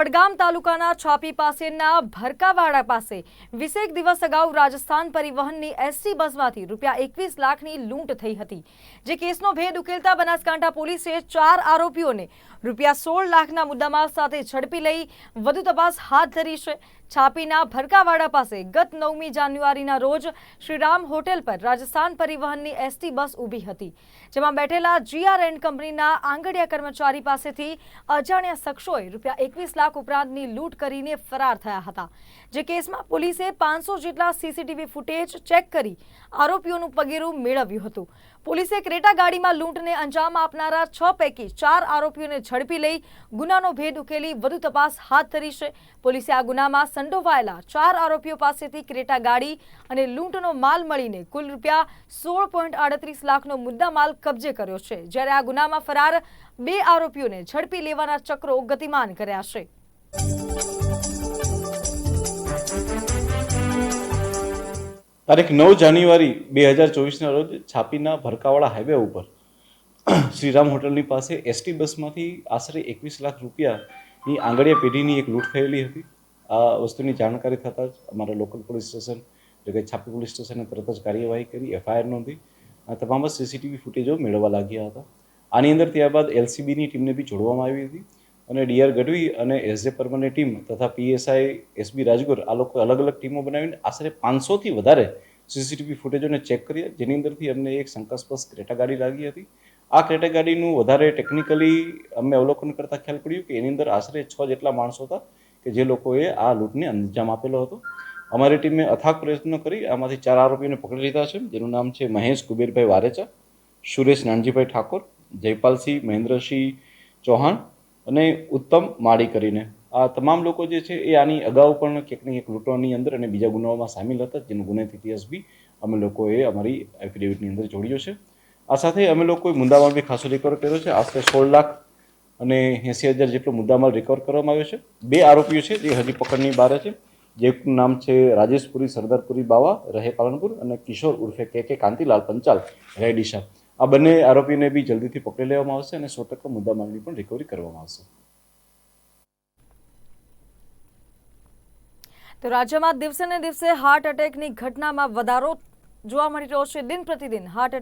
વડગામ તાલુકાના છાપી પાસેના ભરકાવાડા પાસે વીસેક દિવસ અગાઉ રાજસ્થાન પરિવહનની એસટી બસમાંથી રૂપિયા એકવીસ લાખની લૂંટ થઈ હતી. જે કેસનો ભેદ ઉકેલતા બનાસકાંઠા પોલીસે ચાર આરોપીઓને રૂપિયા સોળ લાખના મુદ્દામાલ સાથે ઝડપી લઈ વધુ તપાસ હાથ ધરી છે. છાપીના ભરકાવાડા પાસે ગત નવમી જાન્યુઆરીના રોજ શ્રીરામ હોટેલ પર રાજસ્થાન પરિવહનની એસટી બસ ઊભી હતી, જેમાં બેઠેલા જીઆર એન્ડ કંપનીના આંગડિયા કર્મચારી પાસેથી અજાણ્યા શખ્સોએ રૂપિયા એકવીસ લાખ ઉપરાંતની લૂંટ કરીને ફરાર થયા હતા. જે કેસમાં પોલીસે પાંચસો જેટલા સીસીટીવી ફૂટેજ ચેક કરી આરોપીઓનું પગેરું મેળવ્યું હતું. પોલીસે ક્રેટા ગાડીમાં લૂંટને અંજામ આપનારા છ પૈકી ચાર આરોપીઓને ઝડપી લઈ ગુનાનો ભેદ ઉકેલી વધુ તપાસ હાથ ધરી છે. પોલીસે આ ગુનામાં સંડોવાયેલા ચાર આરોપીઓ પાસેથી ક્રેટા ગાડી અને લૂંટનો માલ મળીને કુલ રૂપિયા સોળ પોઈન્ટ આડત્રીસ લાખનો મુદ્દા માલ કબજે કર્યો છે. જ્યારે આ ગુનામાં ફરાર બે આરોપીઓને ઝડપી લેવાના ચક્રો ગતિમાન કર્યા છે. તારીખ નવ જાન્યુઆરી બે હજાર ચોવીસના રોજ છાપીના ભરકાવાળા હાઈવે ઉપર શ્રીરામ હોટલની પાસે એસટી બસમાંથી આશરે એકવીસ લાખ રૂપિયાની આંગળીયા પેઢીની એક લૂંટ થયેલી હતી. આ વસ્તુની જાણકારી થતાં જ અમારા લોકલ પોલીસ સ્ટેશન, એટલે કે છાપી પોલીસ સ્ટેશને તરત જ કાર્યવાહી કરી એફઆઈઆર નોંધી તમામ જ સીસીટીવી ફૂટેજો મેળવવા લાગ્યા હતા. આની અંદર ત્યારબાદ એલસીબીની ટીમને બી જોડવામાં આવી હતી. અને ડીઆર ગઢવી અને એસજે પરમાની ટીમ તથા પીએસઆઈ એસબી રાજગોર આ લોકો અલગ અલગ ટીમો બનાવીને આશરે પાંચસોથી વધારે સીસીટીવી ફૂટેજોને ચેક કર્યા. જેની અંદરથી અમને એક શંકાસ્પદ ક્રેટા ગાડી લાગી હતી. આ ક્રેટા ગાડીનું વધારે ટેકનિકલી અમે અવલોકન કરતાં ખ્યાલ પડ્યું કે એની અંદર આશરે છ જેટલા માણસો હતા કે જે લોકોએ આ લૂંટને અંજામ આપેલો હતો. અમારી ટીમે અથાગ પ્રયત્નો કરી, આમાંથી ચાર આરોપીઓને પકડી લીધા છે. જેનું નામ છે મહેશ કુબેરભાઈ વારેચા, સુરેશ નાનજીભાઈ ઠાકોર, જયપાલસિંહ મહેન્દ્રસિંહ ચૌહાણ અને ઉત્તમ માળી કરીને. આ તમામ લોકો જે છે એ આની અગાઉ પણ ક્યાંક એક લૂંટવાની અંદર અને બીજા ગુનાઓમાં સામેલ હતા, જેનો ગુનાહિત ઇતિહાસ બી અમે લોકોએ અમારી એફિડેવિટની અંદર જોડ્યો છે. આ સાથે અમે લોકોએ મુદ્દામાલ બી ખાસો રિકવર કર્યો છે. આશરે સોળ લાખ અને એંસી હજાર જેટલો મુદ્દામાલ રિકવર કરવામાં આવ્યો છે. બે આરોપીઓ છે, જે હજી પકડની બહાર છે. જેનું નામ છે રાજેશપુરી, સરદારપુરી બાવા, રહે પાલનપુર અને કિશોર ઉર્ફે કે કે કાંતિલાલ પંચાલ રહે ડીસા આ બંને આરોપીને બી જલ્દીથી પકડી લેવામાં આવશે અને સો ટકા મુદ્દામાલની પણ રિકવરી કરવામાં આવશે. તો રાજ્યમાં દિવસે ને દિવસે હાર્ટ એટેકની ઘટનામાં વધારો જોવા મળી રહ્યો છે. દિન પ્રતિદિન હાર્ટ એટેક